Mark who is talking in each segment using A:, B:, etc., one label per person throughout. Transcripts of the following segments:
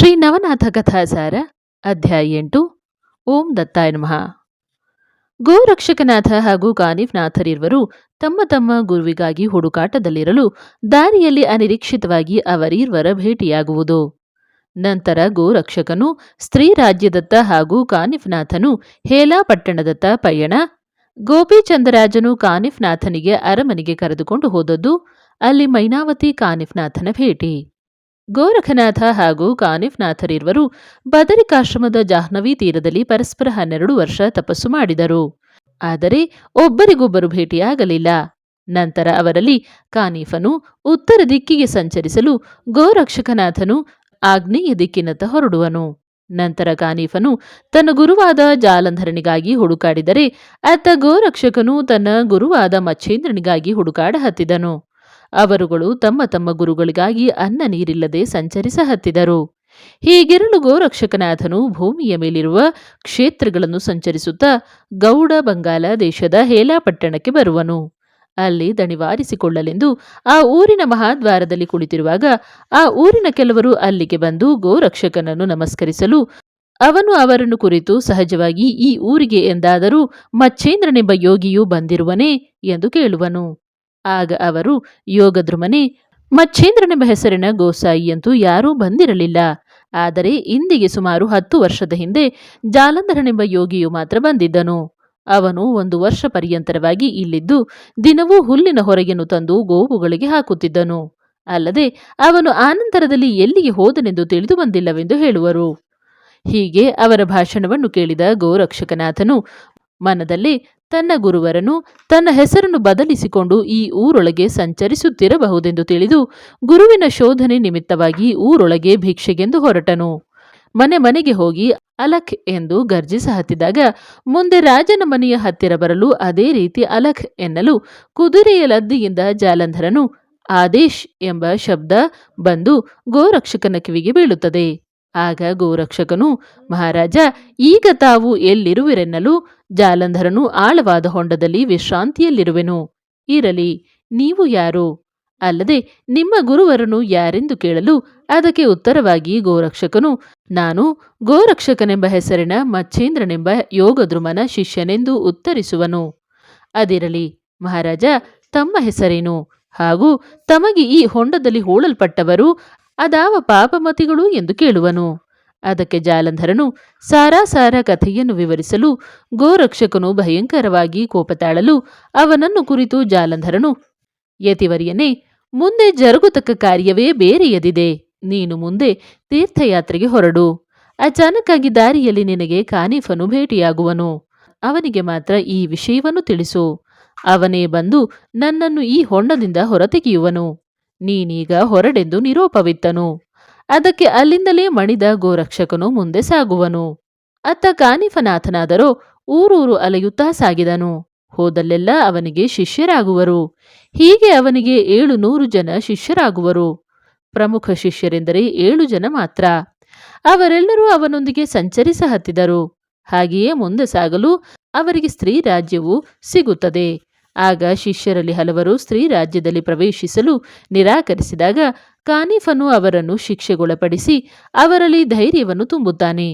A: ಶ್ರೀ ನವನಾಥ ಕಥಾಸಾರ, ಅಧ್ಯಾಯ ಎಂಟು, ಓಂ ದತ್ತಾಯ ನಮಃ. ಗೋರಕ್ಷಕನಾಥ ಹಾಗೂ ಕಾನಿಫ್ನಾಥರಿರುವರು ತಮ್ಮ ತಮ್ಮ ಗುರುವಿಗಾಗಿ ಹುಡುಕಾಟದಲ್ಲಿರಲು ದಾರಿಯಲ್ಲಿ ಅನಿರೀಕ್ಷಿತವಾಗಿ ಅವರೀರ್ವರ ಭೇಟಿಯಾಗುವುದು. ನಂತರ ಗೋರಕ್ಷಕನು ಸ್ತ್ರೀ ರಾಜ್ಯದತ್ತ ಹಾಗೂ ಕಾನಿಫ್ನಾಥನು ಹೇಲಾ ಪಟ್ಟಣದತ್ತ ಪಯಣ, ಗೋಪಿಚಂದರಾಜನು ಕಾನಿಫ್ನಾಥನಿಗೆ ಅರಮನೆಗೆ ಕರೆದುಕೊಂಡು ಹೋದದ್ದು ಅಲ್ಲಿ ಮೈನಾವತಿ ಕಾನಿಫ್ನಾಥನ ಭೇಟಿ. ಗೋರಖನಾಥ ಹಾಗೂ ಕಾನಿಫ್ನಾಥರಿರುವರು ಬದರಿಕಾಶ್ರಮದ ಜಾಹ್ನವಿ ತೀರದಲ್ಲಿ ಪರಸ್ಪರ ಹನ್ನೆರಡು ವರ್ಷ ತಪಸ್ಸು ಮಾಡಿದರು. ಆದರೆ ಒಬ್ಬರಿಗೊಬ್ಬರು ಭೇಟಿಯಾಗಲಿಲ್ಲ. ನಂತರ ಅವರಲ್ಲಿ ಕಾನಿಫನು ಉತ್ತರ ದಿಕ್ಕಿಗೆ ಸಂಚರಿಸಲು ಗೋರಕ್ಷಕನಾಥನು ಆಗ್ನೇಯ ದಿಕ್ಕಿನತ್ತ ಹೊರಡುವನು. ನಂತರ ಕಾನೀಫನು ತನ್ನ ಗುರುವಾದ ಜಾಲಂಧರನಿಗಾಗಿ ಹುಡುಕಾಡಿದರೆ ಅತ್ತ ಗೋರಕ್ಷಕನು ತನ್ನ ಗುರುವಾದ ಮಚ್ಛೇಂದ್ರನಿಗಾಗಿ ಹುಡುಕಾಡ ಹತ್ತಿದನು. ಅವರುಗಳು ತಮ್ಮ ತಮ್ಮ ಗುರುಗಳಿಗಾಗಿ ಅನ್ನ ನೀರಿಲ್ಲದೆ ಸಂಚರಿಸ ಹತ್ತಿದರು. ಹೀಗಿರಲು ಗೋರಕ್ಷಕನಾಥನು ಭೂಮಿಯ ಮೇಲಿರುವ ಕ್ಷೇತ್ರಗಳನ್ನು ಸಂಚರಿಸುತ್ತಾ ಗೌಡ ಬಂಗಾಲ ದೇಶದ ಹೇಲಾಪಟ್ಟಣಕ್ಕೆ ಬರುವನು. ಅಲ್ಲಿ ದಣಿವಾರಿಸಿಕೊಳ್ಳಲೆಂದು ಆ ಊರಿನ ಮಹಾದ್ವಾರದಲ್ಲಿ ಕುಳಿತಿರುವಾಗ ಆ ಊರಿನ ಕೆಲವರು ಅಲ್ಲಿಗೆ ಬಂದು ಗೋರಕ್ಷಕನನ್ನು ನಮಸ್ಕರಿಸಲು ಅವನು ಅವರನ್ನು ಕುರಿತು ಸಹಜವಾಗಿ ಈ ಊರಿಗೆ ಎಂದಾದರೂ ಮಚ್ಚೇಂದ್ರನೆಂಬ ಯೋಗಿಯು ಬಂದಿರುವನೇ ಎಂದು ಕೇಳುವನು. ಆಗ ಅವರು, ಯೋಗದ್ರುಮನೆ ಮಚ್ಛೇಂದ್ರನೆಂಬ ಹೆಸರಿನ ಗೋಸಾಯಿಯಂತೂ ಯಾರೂ ಬಂದಿರಲಿಲ್ಲ. ಆದರೆ ಇಂದಿಗೆ ಸುಮಾರು ಹತ್ತು ವರ್ಷದ ಹಿಂದೆ ಜಾಲಂಧರನೆಂಬ ಯೋಗಿಯು ಮಾತ್ರ ಬಂದಿದ್ದನು. ಅವನು ಒಂದು ವರ್ಷ ಪರ್ಯಂತರವಾಗಿ ಇಲ್ಲಿದ್ದು ದಿನವೂ ಹುಲ್ಲಿನ ಹೊರಗೆನ್ನು ತಂದು ಗೋವುಗಳಿಗೆ ಹಾಕುತ್ತಿದ್ದನು. ಅಲ್ಲದೆ ಅವನು ಆನಂತರದಲ್ಲಿ ಎಲ್ಲಿಗೆ ಹೋದನೆಂದು ತಿಳಿದು ಬಂದಿಲ್ಲವೆಂದು ಹೇಳುವರು. ಹೀಗೆ ಅವರ ಭಾಷಣವನ್ನು ಕೇಳಿದ ಗೋರಕ್ಷಕನಾಥನು ಮನದಲ್ಲಿ ತನ್ನ ಗುರುವರನು ತನ್ನ ಹೆಸರನ್ನು ಬದಲಿಸಿಕೊಂಡು ಈ ಊರೊಳಗೆ ಸಂಚರಿಸುತ್ತಿರಬಹುದೆಂದು ತಿಳಿದು ಗುರುವಿನ ಶೋಧನೆ ನಿಮಿತ್ತವಾಗಿ ಊರೊಳಗೆ ಭಿಕ್ಷೆಗೆಂದು ಹೊರಟನು. ಮನೆ ಮನೆಗೆ ಹೋಗಿ ಅಲಖ್ ಎಂದು ಗರ್ಜಿಸ ಹತ್ತಿದಾಗ ಮುಂದೆ ರಾಜನ ಮನೆಯ ಹತ್ತಿರ ಬರಲು ಅದೇ ರೀತಿ ಅಲಖ್ ಎನ್ನಲು ಕುದುರೆಯ ಲದ್ದಿಯಿಂದ ಜಾಲಂಧರನು ಆದೇಶ್ ಎಂಬ ಶಬ್ದ ಬಂದು ಗೋರಕ್ಷಕನ ಕಿವಿಗೆ ಬೀಳುತ್ತದೆ. ಆಗ ಗೋರಕ್ಷಕನು, ಮಹಾರಾಜ, ಈಗ ತಾವು ಎಲ್ಲಿರುವಿರೆನ್ನಲು ಜಾಲಂಧರನು ಆಳವಾದ ಹೊಂಡದಲ್ಲಿ ವಿಶ್ರಾಂತಿಯಲ್ಲಿರುವೆನು. ಇರಲಿ, ನೀವು ಯಾರು? ಅಲ್ಲದೆ ನಿಮ್ಮ ಗುರುವರನು ಯಾರೆಂದು ಕೇಳಲು ಅದಕ್ಕೆ ಉತ್ತರವಾಗಿ ಗೋರಕ್ಷಕನು, ನಾನು ಗೋರಕ್ಷಕನೆಂಬ ಹೆಸರಿನ ಮಚ್ಛೇಂದ್ರನೆಂಬ ಯೋಗದ್ರುಮನ ಶಿಷ್ಯನೆಂದು ಉತ್ತರಿಸುವನು. ಅದಿರಲಿ, ಮಹಾರಾಜ, ತಮ್ಮ ಹೆಸರೇನು? ಹಾಗೂ ತಮಗೆ ಈ ಹೊಂಡದಲ್ಲಿ ಹೂಳಲ್ಪಟ್ಟವರು ಅದಾವ ಪಾಪಮತಿಗಳು ಎಂದು ಕೇಳುವನು. ಅದಕ್ಕೆ ಜಾಲಂಧರನು ಸಾರಾಸಾರ ಕಥೆಯನ್ನು ವಿವರಿಸಲು ಗೋರಕ್ಷಕನು ಭಯಂಕರವಾಗಿ ಕೋಪತಾಳಲು ಅವನನ್ನು ಕುರಿತು ಜಾಲಂಧರನು, ಯತಿವರಿಯನೇ, ಮುಂದೆ ಜರುಗುತಕ್ಕ ಕಾರ್ಯವೇ ಬೇರೆಯದಿದೆ. ನೀನು ಮುಂದೆ ತೀರ್ಥಯಾತ್ರೆಗೆ ಹೊರಡು. ಅಚಾನಕ್ಕಾಗಿ ದಾರಿಯಲ್ಲಿ ನಿನಗೆ ಖಾನೀಫನು ಭೇಟಿಯಾಗುವನು. ಅವನಿಗೆ ಮಾತ್ರ ಈ ವಿಷಯವನ್ನು ತಿಳಿಸು. ಅವನೇ ಬಂದು ನನ್ನನ್ನು ಈ ಹೊಂಡದಿಂದ ಹೊರತೆಗೆಯುವನು. ನೀನೀಗ ಹೊರಡೆಂದು ನಿರೂಪವಿತ್ತನು. ಅದಕ್ಕೆ ಅಲ್ಲಿಂದಲೇ ಮಣಿದ ಗೋರಕ್ಷಕನು ಮುಂದೆ ಸಾಗುವನು. ಅತ್ತ ಕಾನಿಫನಾಥನಾದರೂ ಊರೂರು ಅಲೆಯುತ್ತಾ ಸಾಗಿದನು. ಹೋದಲ್ಲೆಲ್ಲ ಅವನಿಗೆ ಶಿಷ್ಯರಾಗುವರು. ಹೀಗೆ ಅವನಿಗೆ ಏಳು ನೂರು ಜನ ಶಿಷ್ಯರಾಗುವರು. ಪ್ರಮುಖ ಶಿಷ್ಯರೆಂದರೆ ಏಳು ಜನ ಮಾತ್ರ. ಅವರೆಲ್ಲರೂ ಅವನೊಂದಿಗೆ ಸಂಚರಿಸ ಹತ್ತಿದರು. ಹಾಗೆಯೇ ಮುಂದೆ ಸಾಗಲು ಅವರಿಗೆ ಸ್ತ್ರೀ ರಾಜ್ಯವು ಸಿಗುತ್ತದೆ. ಆಗ ಶಿಷ್ಯರಲ್ಲಿ ಹಲವರು ಸ್ತ್ರೀ ರಾಜ್ಯದಲ್ಲಿ ಪ್ರವೇಶಿಸಲು ನಿರಾಕರಿಸಿದಾಗ ಕಾನಿಫನು ಅವರನ್ನು ಶಿಕ್ಷೆಗೊಳಪಡಿಸಿ ಅವರಲ್ಲಿ ಧೈರ್ಯವನ್ನು ತುಂಬುತ್ತಾನೆ.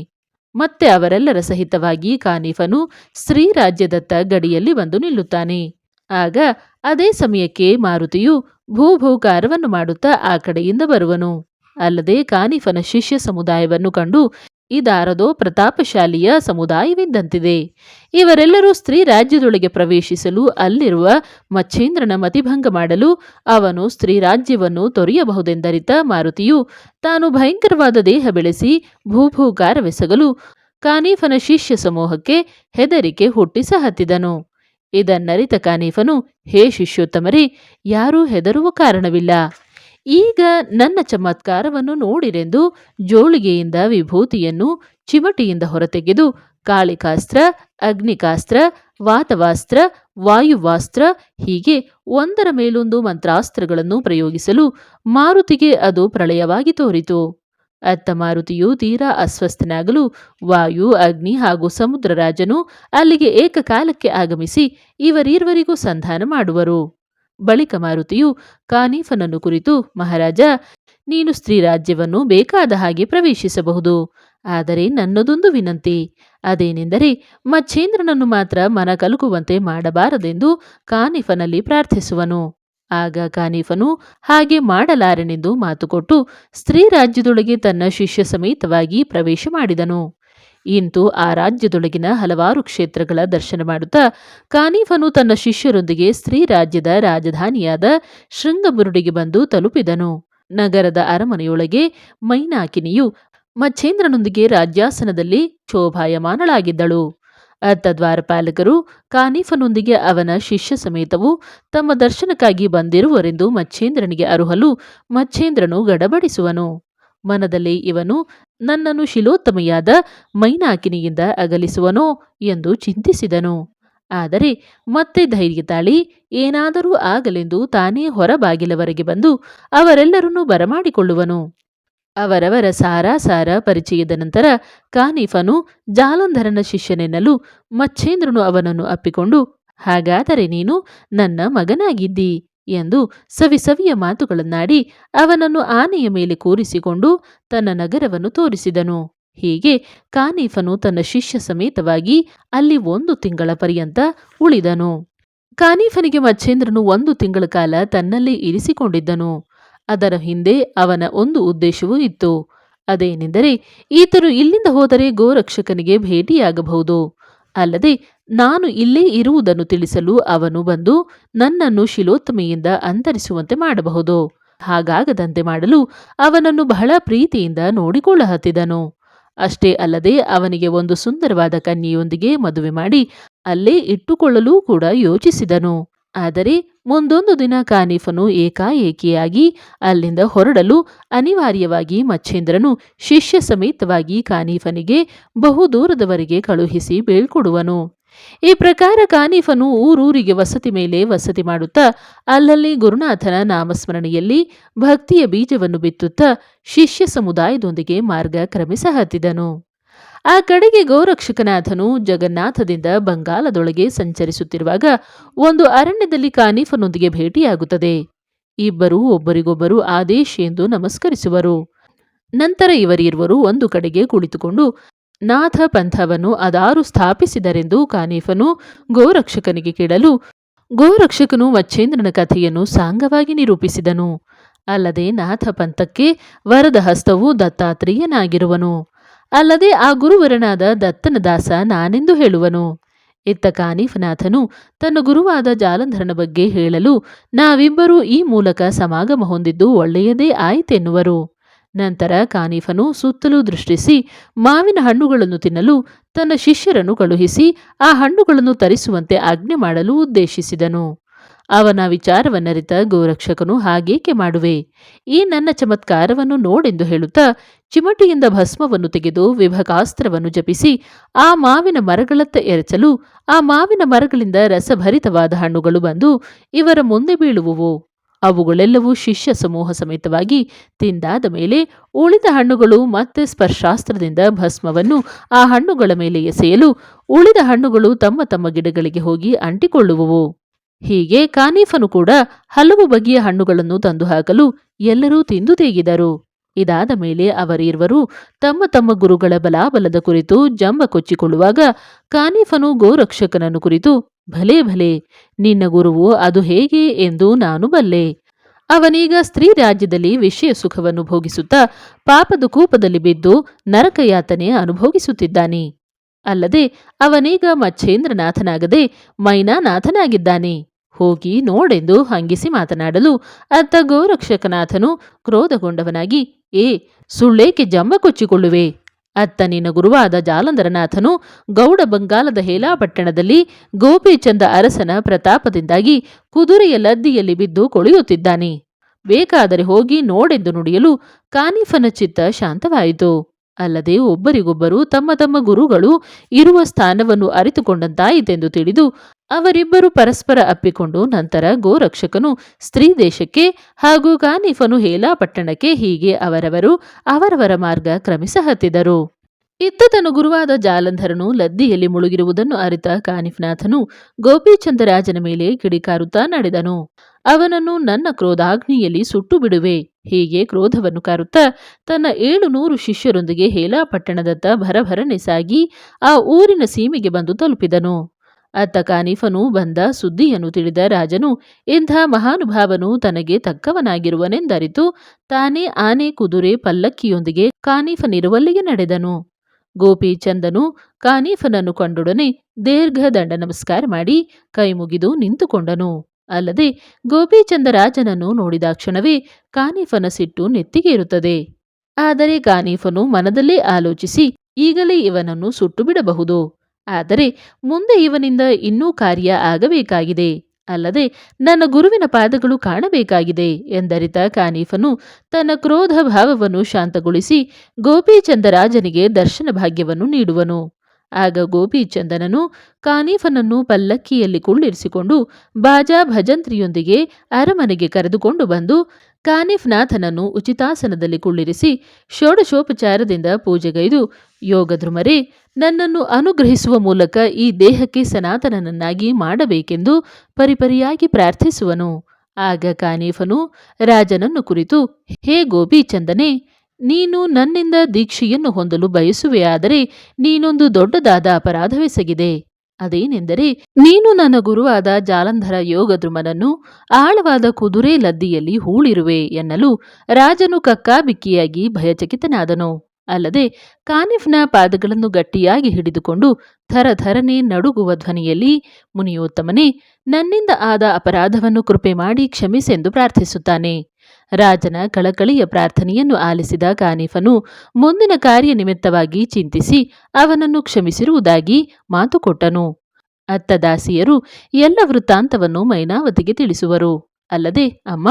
A: ಮತ್ತೆ ಅವರೆಲ್ಲರ ಸಹಿತವಾಗಿ ಕಾನಿಫನು ಸ್ತ್ರೀ ರಾಜ್ಯದತ್ತ ಗಡಿಯಲ್ಲಿ ಬಂದು ನಿಲ್ಲುತ್ತಾನೆ. ಆಗ ಅದೇ ಸಮಯಕ್ಕೆ ಮಾರುತಿಯು ಭೂಭೂಕಾರವನ್ನು ಮಾಡುತ್ತಾ ಆ ಕಡೆಯಿಂದ ಬರುವನು. ಅಲ್ಲದೆ ಕಾನಿಫನ ಶಿಷ್ಯ ಸಮುದಾಯವನ್ನು ಕಂಡು ಇದಾರದೋ ಪ್ರತಾಪಶಾಲಿಯ ಸಮುದಾಯವಿದ್ದಂತಿದೆ. ಇವರೆಲ್ಲರೂ ಸ್ತ್ರೀ ರಾಜ್ಯದೊಳಗೆ ಪ್ರವೇಶಿಸಲು ಅಲ್ಲಿರುವ ಮಚ್ಛೇಂದ್ರನ ಮತಿಭಂಗ ಮಾಡಲು ಅವನು ಸ್ತ್ರೀ ರಾಜ್ಯವನ್ನು ತೊರೆಯಬಹುದೆಂದರಿತ ಮಾರುತಿಯು ತಾನು ಭಯಂಕರವಾದ ದೇಹ ಬೆಳೆಸಿ ಭೂಭೂಕಾರವೆಸಗಲು ಕಾನೀಫನ ಶಿಷ್ಯ ಸಮೂಹಕ್ಕೆ ಹೆದರಿಕೆ ಹುಟ್ಟಿಸ ಹತ್ತಿದನು ಇದನ್ನರಿತ ಕಾನೀಫನು, ಹೇ ಶಿಷ್ಯೋತ್ತಮರೇ, ಯಾರೂ ಹೆದರುವ ಕಾರಣವಿಲ್ಲ. ಈಗ ನನ್ನ ಚಮತ್ಕಾರವನ್ನು ನೋಡಿರೆಂದು ಜೋಳಿಗೆಯಿಂದ ವಿಭೂತಿಯನ್ನು ಚಿಮಟಿಯಿಂದ ಹೊರತೆಗೆದು ಕಾಳಿಕಾಸ್ತ್ರ, ಅಗ್ನಿಕಾಸ್ತ್ರ, ವಾತವಾಸ್ತ್ರ, ವಾಯುವಾಸ್ತ್ರ, ಹೀಗೆ ಒಂದರ ಮೇಲೊಂದು ಮಂತ್ರಾಸ್ತ್ರಗಳನ್ನು ಪ್ರಯೋಗಿಸಲು ಮಾರುತಿಗೆ ಅದು ಪ್ರಳಯವಾಗಿ ತೋರಿತು. ಅತ್ತ ಮಾರುತಿಯು ತೀರಾ ಅಸ್ವಸ್ಥನಾಗಲು ವಾಯು, ಅಗ್ನಿ ಹಾಗೂ ಸಮುದ್ರರಾಜನು ಅಲ್ಲಿಗೆ ಏಕಕಾಲಕ್ಕೆ ಆಗಮಿಸಿ ಇವರೀರ್ವರಿಗೂ ಸಂಧಾನ ಮಾಡುವರು. ಬಳಿಕ ಮಾರುತಿಯು ಕಾನೀಫನನ್ನು ಕುರಿತು, ಮಹಾರಾಜ, ನೀನು ಸ್ತ್ರೀ ರಾಜ್ಯವನ್ನು ಬೇಕಾದ ಹಾಗೆ ಪ್ರವೇಶಿಸಬಹುದು. ಆದರೆ ನನ್ನದೊಂದು ವಿನಂತಿ. ಅದೇನೆಂದರೆ ಮಚ್ಛೇಂದ್ರನನ್ನು ಮಾತ್ರ ಮನ ಕಲುಕುವಂತೆ ಮಾಡಬಾರದೆಂದು ಕಾನಿಫನಲ್ಲಿ ಪ್ರಾರ್ಥಿಸುವನು. ಆಗ ಕಾನಿಫನು ಹಾಗೆ ಮಾಡಲಾರೆನೆಂದು ಮಾತುಕೊಟ್ಟು, ಸ್ತ್ರೀ ರಾಜ್ಯದೊಳಗೆ ತನ್ನ ಶಿಷ್ಯ ಸಮೇತವಾಗಿ ಪ್ರವೇಶ ಮಾಡಿದನು. ಇಂತು ಆ ರಾಜ್ಯದೊಳಗಿನ ಹಲವಾರು ಕ್ಷೇತ್ರಗಳ ದರ್ಶನ ಮಾಡುತ್ತಾ ಕಾನೀಫನು ತನ್ನ ಶಿಷ್ಯರೊಂದಿಗೆ ಸ್ತ್ರೀ ರಾಜ್ಯದ ರಾಜಧಾನಿಯಾದ ಶೃಂಗಬುರುಡಿಗೆ ಬಂದು ತಲುಪಿದನು. ನಗರದ ಅರಮನೆಯೊಳಗೆ ಮೈನಾಕಿನಿಯು ಮಚ್ಛೇಂದ್ರನೊಂದಿಗೆ ರಾಜ್ಯಾಸನದಲ್ಲಿ ಶೋಭಾಯಮಾನಳಾಗಿದ್ದಳು ಅತ್ತ ದ್ವಾರಪಾಲಕರು ಕಾನೀಫನೊಂದಿಗೆ ಅವನ ಶಿಷ್ಯ ಸಮೇತವು ತಮ್ಮ ದರ್ಶನಕ್ಕಾಗಿ ಬಂದಿರುವರೆಂದು ಮಚ್ಛೇಂದ್ರನಿಗೆ ಅರುಹಲು ಮಚ್ಛೇಂದ್ರನು ಗಡಬಡಿಸುವನು. ಮನದಲ್ಲಿ ಇವನು ನನ್ನನ್ನು ಶಿಲೋತ್ತಮೆಯಾದ ಮೈನಾಕಿನಿಯಿಂದ ಅಗಲಿಸುವನೋ ಎಂದು ಚಿಂತಿಸಿದನು. ಆದರೆ ಮತ್ತೆ ಧೈರ್ಯ ತಾಳಿ ಏನಾದರೂ ಆಗಲೆಂದು ತಾನೇ ಹೊರಬಾಗಿಲವರೆಗೆ ಬಂದು ಅವರೆಲ್ಲರನ್ನೂ ಬರಮಾಡಿಕೊಳ್ಳುವನು. ಅವರವರ ಸಾರಾಸಾರ ಪರಿಚಯದ ನಂತರ ಕಾನೀಫನು ಜಾಲಂಧರನ ಶಿಷ್ಯನೆನ್ನಲು ಮಚ್ಚೇಂದ್ರನು ಅವನನ್ನು ಅಪ್ಪಿಕೊಂಡು, ಹಾಗಾದರೆ ನೀನು ನನ್ನ ಮಗನಾಗಿದ್ದಿ. ಎಂದು ಸವಿಸವಿಯ ಮಾತುಗಳನ್ನಾಡಿ ಅವನನ್ನು ಆನೆಯ ಮೇಲೆ ಕೂರಿಸಿಕೊಂಡು ತನ್ನ ನಗರವನ್ನು ತೋರಿಸಿದನು. ಹೀಗೆ ಕಾನೀಫನು ತನ್ನ ಶಿಷ್ಯ ಸಮೇತವಾಗಿ ಅಲ್ಲಿ ಒಂದು ತಿಂಗಳ ಪರ್ಯಂತ ಉಳಿದನು. ಕಾನೀಫನಿಗೆ ಮಚ್ಚೇಂದ್ರನು ಒಂದು ತಿಂಗಳ ಕಾಲ ತನ್ನಲ್ಲಿ ಇರಿಸಿಕೊಂಡಿದ್ದನು. ಅದರ ಹಿಂದೆ ಅವನ ಒಂದು ಉದ್ದೇಶವೂ ಇತ್ತು. ಅದೇನೆಂದರೆ, ಈತನು ಇಲ್ಲಿಂದ ಹೋದರೆ ಗೋರಕ್ಷಕನಿಗೆ ಭೇಟಿಯಾಗಬಹುದು. ಅಲ್ಲದೆ ನಾನು ಇಲ್ಲೇ ಇರುವುದನ್ನು ತಿಳಿಸಲು ಅವನು ಬಂದು ನನ್ನನ್ನು ಶಿಲೋತ್ತಮೆಯಿಂದ ಅಂತರಿಸುವಂತೆ ಮಾಡಬಹುದು. ಹಾಗಾಗದಂತೆ ಮಾಡಲು ಅವನನ್ನು ಬಹಳ ಪ್ರೀತಿಯಿಂದ ನೋಡಿಕೊಳ್ಳಹತ್ತಿದನು. ಅಷ್ಟೇ ಅಲ್ಲದೆ ಅವನಿಗೆ ಒಂದು ಸುಂದರವಾದ ಕನ್ಯೆಯೊಂದಿಗೆ ಮದುವೆ ಮಾಡಿ ಅಲ್ಲೇ ಇಟ್ಟುಕೊಳ್ಳಲೂ ಕೂಡ ಯೋಚಿಸಿದನು. ಆದರೆ ಮುಂದೊಂದು ದಿನ ಕಾನೀಫನು ಏಕಾಏಕಿಯಾಗಿ ಅಲ್ಲಿಂದ ಹೊರಡಲು ಅನಿವಾರ್ಯವಾಗಿ ಮಚ್ಛೇಂದ್ರನು ಶಿಷ್ಯ ಸಮೇತವಾಗಿ ಕಾನೀಫನಿಗೆ ಬಹುದೂರದವರೆಗೆ ಕಳುಹಿಸಿ ಬೀಳ್ಕೊಡುವನು. ಈ ಪ್ರಕಾರ ಕಾನೀಫನು ಊರೂರಿಗೆ ವಸತಿ ಮೇಲೆ ವಸತಿ ಮಾಡುತ್ತಾ, ಅಲ್ಲಲ್ಲಿ ಗುರುನಾಥನ ನಾಮಸ್ಮರಣೆಯಲ್ಲಿ ಭಕ್ತಿಯ ಬೀಜವನ್ನು ಬಿತ್ತುತ್ತಾ ಶಿಷ್ಯ ಸಮುದಾಯದೊಂದಿಗೆ ಮಾರ್ಗ ಕ್ರಮಿಸಹತ್ತಿದನು ಆ ಕಡೆಗೆ ಗೋರಕ್ಷಕನಾಥನು ಜಗನ್ನಾಥದಿಂದ ಬಂಗಾಲದೊಳಗೆ ಸಂಚರಿಸುತ್ತಿರುವಾಗ ಒಂದು ಅರಣ್ಯದಲ್ಲಿ ಕಾನೀಫನೊಂದಿಗೆ ಭೇಟಿಯಾಗುತ್ತದೆ. ಇಬ್ಬರೂ ಒಬ್ಬರಿಗೊಬ್ಬರು ಆದೇಶ್ ಎಂದು ನಮಸ್ಕರಿಸುವರು. ನಂತರ ಇವರಿರುವರು ಒಂದು ಕಡೆಗೆ ಕುಳಿತುಕೊಂಡು ನಾಥ ಪಂಥವನ್ನು ಅದಾರು ಸ್ಥಾಪಿಸಿದರೆಂದು ಕಾನೀಫನು ಗೋರಕ್ಷಕನಿಗೆ ಕೇಳಲು ಗೋರಕ್ಷಕನು ಮಚ್ಛೇಂದ್ರನ ಕಥೆಯನ್ನು ಸಾಂಗವಾಗಿ ನಿರೂಪಿಸಿದನು. ಅಲ್ಲದೆ ನಾಥ ಪಂಥಕ್ಕೆ ವರದ ಹಸ್ತವು ದತ್ತಾತ್ರೇಯನಾಗಿರುವನು. ಅಲ್ಲದೆ ಆ ಗುರುವರನಾದ ದತ್ತನ ದಾಸ ನಾನೆಂದು ಹೇಳುವನು? ಇತ್ತ ಕಾನೀಫನಾಥನು ತನ್ನ ಗುರುವಾದ ಜಾಲಂಧರನ ಬಗ್ಗೆ ಹೇಳಲು ನಾವಿಬ್ಬರೂ ಈ ಮೂಲಕ ಸಮಾಗಮ ಹೊಂದಿದ್ದು ಒಳ್ಳೆಯದೇ ಆಯಿತೆನ್ನುವರು ನಂತರ ಕಾನೀಫನು ಸುತ್ತಲೂ ದೃಷ್ಟಿಸಿ ಮಾವಿನ ಹಣ್ಣುಗಳನ್ನು ತಿನ್ನಲು ತನ್ನ ಶಿಷ್ಯರನ್ನು ಕಳುಹಿಸಿ ಆ ಹಣ್ಣುಗಳನ್ನು ತರಿಸುವಂತೆ ಆಜ್ಞೆ ಮಾಡಲು ಉದ್ದೇಶಿಸಿದನು. ಅವನ ವಿಚಾರವನ್ನರಿತ ಗೋರಕ್ಷಕನು ಹಾಗೇಕೆ ಮಾಡುವೆ? ಈ ನನ್ನ ಚಮತ್ಕಾರವನ್ನು ನೋಡೆಂದು ಹೇಳುತ್ತಾ ಚಿಮಟಿಯಿಂದ ಭಸ್ಮವನ್ನು ತೆಗೆದು ವಿಭಕಾಸ್ತ್ರವನ್ನು ಜಪಿಸಿ ಆ ಮಾವಿನ ಮರಗಳತ್ತ ಎರಚಲು ಆ ಮಾವಿನ ಮರಗಳಿಂದ ರಸಭರಿತವಾದ ಹಣ್ಣುಗಳು ಬಂದು ಇವರ ಮುಂದೆ ಬೀಳುವುವು. ಅವುಗಳೆಲ್ಲವೂ ಶಿಷ್ಯ ಸಮೂಹ ಸಮೇತವಾಗಿ ತಿಂದಾದ ಮೇಲೆ ಉಳಿದ ಹಣ್ಣುಗಳು ಮತ್ತೆ ಸ್ಪರ್ಶಾಸ್ತ್ರದಿಂದ ಭಸ್ಮವನ್ನು ಆ ಹಣ್ಣುಗಳ ಮೇಲೆ ಎಸೆಯಲು ಉಳಿದ ಹಣ್ಣುಗಳು ತಮ್ಮ ತಮ್ಮ ಗಿಡಗಳಿಗೆ ಹೋಗಿ ಅಂಟಿಕೊಳ್ಳುವುವು. ಹೀಗೆ ಕಾನೀಫನು ಕೂಡ ಹಲವು ಬಗೆಯ ಹಣ್ಣುಗಳನ್ನು ತಂದು ಹಾಕಲು ಎಲ್ಲರೂ ತಿಂದು ತೇಗಿದರು ಇದಾದ ಮೇಲೆ ಅವರಿರುವರು ತಮ್ಮ ತಮ್ಮ ಗುರುಗಳ ಬಲಾಬಲದ ಕುರಿತು ಜಂಬ ಕೊಚ್ಚಿಕೊಳ್ಳುವಾಗ ಕಾನೀಫನು ಗೋರಕ್ಷಕನನ್ನು ಕುರಿತು, ಭಲೇ ಭಲೇ, ನಿನ್ನ ಗುರುವು ಅದು ಹೇಗೆ ಎಂದು ನಾನು ಬಲ್ಲೆ. ಅವನೀಗ ಸ್ತ್ರೀ ರಾಜ್ಯದಲ್ಲಿ ವಿಷಯ ಸುಖವನ್ನು ಭೋಗಿಸುತ್ತಾ ಪಾಪದ ಕೂಪದಲ್ಲಿ ಬಿದ್ದು ನರಕಯಾತನೆ ಅನುಭೋಗಿಸುತ್ತಿದ್ದಾನೆ. ಅಲ್ಲದೆ ಅವನೀಗ ಮಚ್ಛೇಂದ್ರನಾಥನಾಗದೆ ಮೈನಾನಾಥನಾಗಿದ್ದಾನೆ. ಹೋಗಿ ನೋಡೆಂದು ಹಂಗಿಸಿ ಮಾತನಾಡಲು ಅತ್ತ ಗೋರಕ್ಷಕನಾಥನು ಕ್ರೋಧಗೊಂಡವನಾಗಿ, ಏ, ಸುಳ್ಳೇಕೆ ಜಂಬ ಕೊಚ್ಚಿಕೊಳ್ಳುವೆ? ಅತ್ತ ನಿನ್ನ ಗುರುವಾದ ಜಾಲಂಧರನಾಥನು ಗೌಡ ಬಂಗಾಲದ ಹೇಲಾಪಟ್ಟಣದಲ್ಲಿ ಗೋಪಿಚಂದ ಅರಸನ ಪ್ರತಾಪದಿಂದಾಗಿ ಕುದುರೆಯ ಲದ್ದಿಯಲ್ಲಿ ಬಿದ್ದು ಕೊಳೆಯುತ್ತಿದ್ದಾನೆ. ಬೇಕಾದರೆ ಹೋಗಿ ನೋಡೆಂದು ನುಡಿಯಲು ಕಾನಿಫನ ಚಿತ್ತ ಶಾಂತವಾಯಿತು. ಅಲ್ಲದೆ ಒಬ್ಬರಿಗೊಬ್ಬರು ತಮ್ಮ ತಮ್ಮ ಗುರುಗಳು ಇರುವ ಸ್ಥಾನವನ್ನು ಅರಿತುಕೊಂಡಂತಾಯಿತೆಂದು ತಿಳಿದು ಅವರಿಬ್ಬರು ಪರಸ್ಪರ ಅಪ್ಪಿಕೊಂಡು ನಂತರ ಗೋರಕ್ಷಕನು ಸ್ತ್ರೀ ದೇಶಕ್ಕೆ ಹಾಗೂ ಕಾನಿಫನು ಹೇಲಾಪಟ್ಟಣಕ್ಕೆ ಹೀಗೆ ಅವರವರು ಅವರವರ ಮಾರ್ಗ ಕ್ರಮಿಸಹತ್ತಿದರು ಇತ್ತ ಇತ್ತತನು ಗುರುವಾದ ಜಾಲಂಧರನು ಲದ್ದಿಯಲ್ಲಿ ಮುಳುಗಿರುವುದನ್ನು ಅರಿತ ಕಾನಿಫ್ನಾಥನು ಗೋಪಿಚಂದರಾಜನ ಮೇಲೆ ಕಿಡಿಕಾರುತ್ತಾ ನಡೆದನು. ಅವನನ್ನು ನನ್ನ ಕ್ರೋಧಾಗ್ನಿಯಲ್ಲಿ ಸುಟ್ಟು ಬಿಡುವೆ ಹೀಗೆ ಕ್ರೋಧವನ್ನು ಕಾರುತ್ತಾ ತನ್ನ ಏಳು ನೂರು ಶಿಷ್ಯರೊಂದಿಗೆ ಹೇಲಾ ಪಟ್ಟಣದತ್ತ ಭರಭರನೆ ಸಾಗಿ ಆ ಊರಿನ ಸೀಮೆಗೆ ಬಂದು ತಲುಪಿದನು. ಅತ್ತ ಕಾನಿಫನು ಬಂದ ಸುದ್ದಿಯನ್ನು ತಿಳಿದ ರಾಜನು ಇಂಥ ಮಹಾನುಭಾವನು ತನಗೆ ತಕ್ಕವನಾಗಿರುವನೆಂದರಿತು ತಾನೇ ಆನೆ ಕುದುರೆ ಪಲ್ಲಕ್ಕಿಯೊಂದಿಗೆ ಕಾನಿಫನಿರುವಲ್ಲಿಗೆ ನಡೆದನು. ಗೋಪಿಚಂದನು ಕಾನೀಫನನ್ನು ಕಂಡೊಡನೆ ದೀರ್ಘ ದಂಡ ನಮಸ್ಕಾರ ಮಾಡಿ ಕೈಮುಗಿದು ನಿಂತುಕೊಂಡನು. ಅಲ್ಲದೆ ಗೋಪಿಚಂದರಾಜನನ್ನು ನೋಡಿದ ಕ್ಷಣವೇ ಕಾನೀಫನ ಸಿಟ್ಟು ನೆತ್ತಿಗೇರುತ್ತದೆ ಆದರೆ ಕಾನೀಫನು ಮನದಲ್ಲೇ ಆಲೋಚಿಸಿ ಈಗಲೇ ಇವನನ್ನು ಸುಟ್ಟು ಬಿಡಬಹುದು. ಆದರೆ ಮುಂದೆ ಇವನಿಂದ ಇನ್ನೂ ಕಾರ್ಯ ಆಗಬೇಕಾಗಿದೆ. ಅಲ್ಲದೆ ನನ್ನ ಗುರುವಿನ ಪಾದಗಳು ಕಾಣಬೇಕಾಗಿದೆ ಎಂದರಿತ ಕಾನೀಫನು ತನ್ನ ಕ್ರೋಧ ಭಾವವನ್ನು ಶಾಂತಗೊಳಿಸಿ ಗೋಪಿಚಂದರಾಜನಿಗೆ ದರ್ಶನ ಭಾಗ್ಯವನ್ನು ನೀಡುವನು. ಆಗ ಗೋಪಿಚಂದನನು ಕಾನೀಫನನ್ನು ಪಲ್ಲಕ್ಕಿಯಲ್ಲಿ ಕುಳ್ಳಿರಿಸಿಕೊಂಡು ಬಾಜಾ ಭಜಂತ್ರಿಯೊಂದಿಗೆ ಅರಮನೆಗೆ ಕರೆದುಕೊಂಡು ಬಂದು ಕಾನಿಫ್ನಾಥನನ್ನು ಉಚಿತಾಸನದಲ್ಲಿ ಕುಳ್ಳಿರಿಸಿ ಷೋಡಶೋಪಚಾರದಿಂದ ಪೂಜೆಗೈದು ಯೋಗಧ್ರುಮರೇ ನನ್ನನ್ನು ಅನುಗ್ರಹಿಸುವ ಮೂಲಕ ಈ ದೇಹಕ್ಕೆ ಸನಾತನನನ್ನಾಗಿ ಮಾಡಬೇಕೆಂದು ಪರಿಪರಿಯಾಗಿ ಪ್ರಾರ್ಥಿಸುವನು. ಆಗ ಕಾನೀಫನು ರಾಜನನ್ನು ಕುರಿತು, ಹೇ ಗೋಪಿಚಂದನೆ ನೀನು ನನ್ನಿಂದ ದೀಕ್ಷೆಯನ್ನು ಹೊಂದಲು ಬಯಸುವೆಯಾದರೆ ನೀನೊಂದು ದೊಡ್ಡದಾದ ಅಪರಾಧವೆಸಗಿದೆ ಅದೇನೆಂದರೆ ನೀನು ನನ್ನ ಗುರುವಾದ ಜಾಲಂಧರ ಯೋಗದ್ರುಮನನ್ನು ಆಳವಾದ ಕುದುರೆ ಲದ್ದಿಯಲ್ಲಿ ಹೂಳಿರುವೆ ಎನ್ನಲು ರಾಜನು ಕಕ್ಕಾಬಿಕ್ಕಿಯಾಗಿ ಭಯಚಕಿತನಾದನು. ಅಲ್ಲದೆ ಕಾನಿಫ್ನ ಪಾದಗಳನ್ನು ಗಟ್ಟಿಯಾಗಿ ಹಿಡಿದುಕೊಂಡು ಥರಥರನೆ ನಡುಗುವ ಧ್ವನಿಯಲ್ಲಿ ಮುನಿಯೋತ್ತಮನೇ ನನ್ನಿಂದ ಆದ ಅಪರಾಧವನ್ನು ಕೃಪೆ ಮಾಡಿ ಕ್ಷಮಿಸೆಂದು ಪ್ರಾರ್ಥಿಸುತ್ತಾನೆ. ರಾಜನ ಕಳಕಳಿಯ ಪ್ರಾರ್ಥನೆಯನ್ನು ಆಲಿಸಿದ ಕಾನಿಫನು ಮುಂದಿನ ಕಾರ್ಯ ನಿಮಿತ್ತವಾಗಿ ಚಿಂತಿಸಿ ಅವನನ್ನು ಕ್ಷಮಿಸಿರುವುದಾಗಿ ಮಾತು ಕೊಟ್ಟನು. ಅತ್ತ ಎಲ್ಲ ವೃತ್ತಾಂತವನ್ನು ಮೈನಾವತಿಗೆ ತಿಳಿಸುವರು. ಅಲ್ಲದೆ, ಅಮ್ಮ,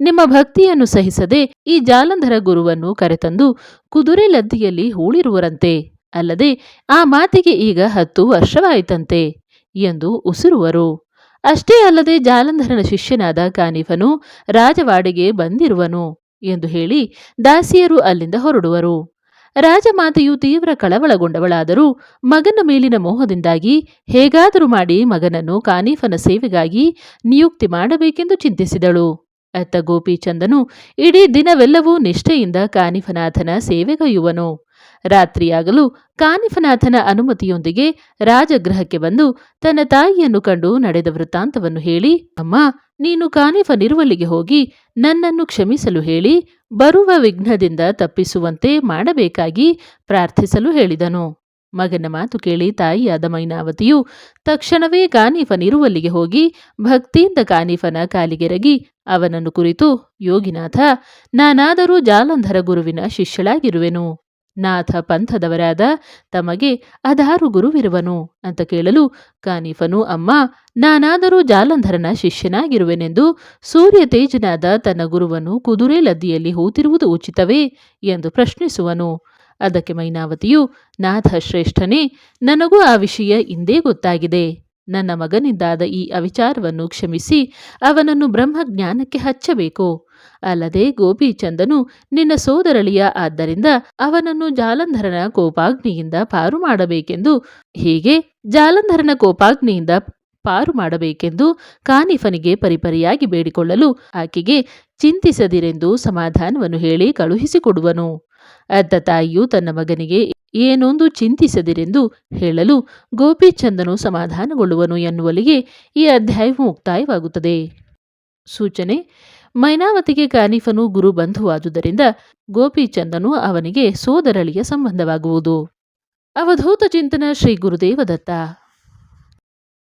A: ನಿಮ್ಮ ಭಕ್ತಿಯನ್ನು ಸಹಿಸದೆ ಈ ಜಾಲಂಧರ ಗುರುವನ್ನು ಕರೆತಂದು ಕುದುರೆ ಲದ್ದಿಯಲ್ಲಿ ಹೂಳಿರುವರಂತೆ. ಅಲ್ಲದೆ, ಆ ಮಾತಿಗೆ ಈಗ ಹತ್ತು ವರ್ಷವಾಯಿತಂತೆ ಎಂದು ಉಸಿರುವರು. ಅಷ್ಟೇ ಅಲ್ಲದೆ ಜಾಲಂಧರನ ಶಿಷ್ಯನಾದ ಕಾನಿಫನು ರಾಜವಾಡೆಗೆ ಬಂದಿರುವನು ಎಂದು ಹೇಳಿ ದಾಸಿಯರು ಅಲ್ಲಿಂದ ಹೊರಡುವರು. ರಾಜಮಾತೆಯು ತೀವ್ರ ಕಳವಳಗೊಂಡವಳಾದರೂ ಮಗನ ಮೇಲಿನ ಮೋಹದಿಂದಾಗಿ ಹೇಗಾದರೂ ಮಾಡಿ ಮಗನನ್ನು ಕಾನೀಫನ ಸೇವೆಗಾಗಿ ನಿಯುಕ್ತಿ ಮಾಡಬೇಕೆಂದು ಚಿಂತಿಸಿದಳು. ಅತ್ತ ಗೋಪಿಚಂದನು ಇಡೀ ದಿನವೆಲ್ಲವೂ ನಿಷ್ಠೆಯಿಂದ ಕಾನಿಫನಾಥನ ಸೇವೆಗೈಯುವನು ರಾತ್ರಿಯಾಗಲು ಕಾನಿಫನಾಥನ ಅನುಮತಿಯೊಂದಿಗೆ ರಾಜಗೃಹಕ್ಕೆ ಬಂದು ತನ್ನ ತಾಯಿಯನ್ನು ಕಂಡು ನಡೆದ ವೃತ್ತಾಂತವನ್ನು ಹೇಳಿ, ಅಮ್ಮ, ನೀನು ಕಾನಿಫನಿರುವಲ್ಲಿಗೆ ಹೋಗಿ ನನ್ನನ್ನು ಕ್ಷಮಿಸಲು ಹೇಳಿ, ಬರುವ ವಿಘ್ನದಿಂದ ತಪ್ಪಿಸುವಂತೆ ಮಾಡಬೇಕಾಗಿ ಪ್ರಾರ್ಥಿಸಲು ಹೇಳಿದನು. ಮಗನ ಮಾತು ಕೇಳಿ ತಾಯಿಯಾದ ಮೈನಾವತಿಯು ತಕ್ಷಣವೇ ಕಾನೀಫನಿರುವಲ್ಲಿಗೆ ಹೋಗಿ ಭಕ್ತಿಯಿಂದ ಕಾನಿಫನ ಕಾಲಿಗೆರಗಿ ಅವನನ್ನು ಕುರಿತು ಯೋಗಿನಾಥ, ನಾನಾದರೂ ಜಾಲಂಧರ ಗುರುವಿನ ಶಿಷ್ಯಳಾಗಿರುವೆನು. ನಾಥ ಪಂಥದವರಾದ ತಮಗೆ ಅದಾರು ಗುರುವಿರುವನು ಅಂತ ಕೇಳಲು ಕಾನೀಫನು ಅಮ್ಮ, ನಾನಾದರೂ ಜಾಲಂಧರನ ಶಿಷ್ಯನಾಗಿರುವೆನೆಂದು ಸೂರ್ಯ ತೇಜನಾದ ತನ್ನ ಗುರುವನ್ನು ಕುದುರೆ ಲದ್ದಿಯಲ್ಲಿ ಹೂತಿರುವುದು ಉಚಿತವೇ? ಎಂದು ಪ್ರಶ್ನಿಸುವನು. ಅದಕ್ಕೆ ಮೈನಾವತಿಯು, ನಾಥ ಶ್ರೇಷ್ಠನೇ, ನನಗೂ ಆ ವಿಷಯ ಇಂದೇ ಗೊತ್ತಾಗಿದೆ. ನನ್ನ ಮಗನಿಂದಾದ ಈ ಅವಿಚಾರವನ್ನು ಕ್ಷಮಿಸಿ ಅವನನ್ನು ಬ್ರಹ್ಮಜ್ಞಾನಕ್ಕೆ ಹಚ್ಚಬೇಕು. ಅಲ್ಲದೆ ಗೋಪಿಚಂದನು ನಿನ್ನ ಸೋದರಳಿಯ ಆದ್ದರಿಂದ ಅವನನ್ನು ಜಾಲಂಧರನ ಕೋಪಾಗ್ನಿಯಿಂದ ಪಾರು ಮಾಡಬೇಕೆಂದು, ಹೀಗೆ ಜಾಲಂಧರನ ಕೋಪಾಗ್ನಿಯಿಂದ ಪಾರು ಮಾಡಬೇಕೆಂದು ಕಾನಿಫನಿಗೆ ಪರಿಪರಿಯಾಗಿ ಬೇಡಿಕೊಳ್ಳಲು ಆಕೆಗೆ ಚಿಂತಿಸದಿರೆಂದು ಸಮಾಧಾನವನ್ನು ಹೇಳಿ ಕಳುಹಿಸಿಕೊಡುವನು. ಅತ್ತ ತಾಯಿಯು ತನ್ನ ಮಗನಿಗೆ ಏನೊಂದು ಚಿಂತಿಸದಿರೆಂದು ಹೇಳಲು ಗೋಪಿಚಂದನು ಸಮಾಧಾನಗೊಳ್ಳುವನು ಎನ್ನುವಲ್ಲಿಗೆ ಈ ಅಧ್ಯಾಯವು ಮುಕ್ತಾಯವಾಗುತ್ತದೆ. ಸೂಚನೆ ಮೈನಾವತಿಗೆ ಕಾನಿಫನು ಗುರು ಬಂಧುವಾದುದರಿಂದ ಗೋಪಿಚಂದನು ಅವನಿಗೆ ಸೋದರಳಿಯ ಸಂಬಂಧವಾಗುವುದು. ಅವಧೂತ ಚಿಂತನ ಶ್ರೀ ಗುರುದೇವದತ್ತ.